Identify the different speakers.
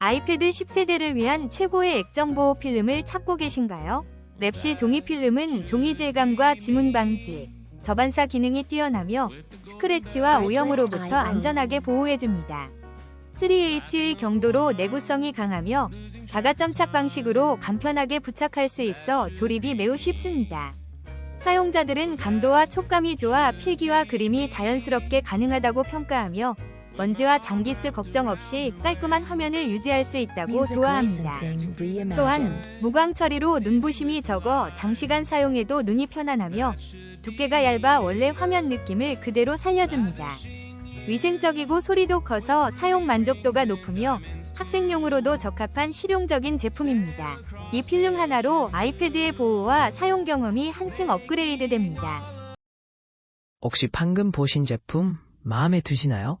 Speaker 1: 아이패드 10세대를 위한 최고의 액정 보호 필름을 찾고 계신가요? 랩시 종이 필름은 종이 질감과 지문 방지, 저반사 기능이 뛰어나며 스크래치와 오염으로부터 안전하게 보호해줍니다. 3H의 경도로 내구성이 강하며 자가점착 방식으로 간편하게 부착할 수 있어 조립이 매우 쉽습니다. 사용자들은 감도와 촉감이 좋아 필기와 그림이 자연스럽게 가능하다고 평가하며 먼지와 장기스 걱정 없이 깔끔한 화면을 유지할 수 있다고 좋아합니다. 또한 무광 처리로 눈부심이 적어 장시간 사용해도 눈이 편안하며 두께가 얇아 원래 화면 느낌을 그대로 살려줍니다. 위생적이고 소리도 커서 사용 만족도가 높으며 학생용으로도 적합한 실용적인 제품입니다. 이 필름 하나로 아이패드의 보호와 사용 경험이 한층 업그레이드 됩니다.
Speaker 2: 혹시 방금 보신 제품 마음에 드시나요?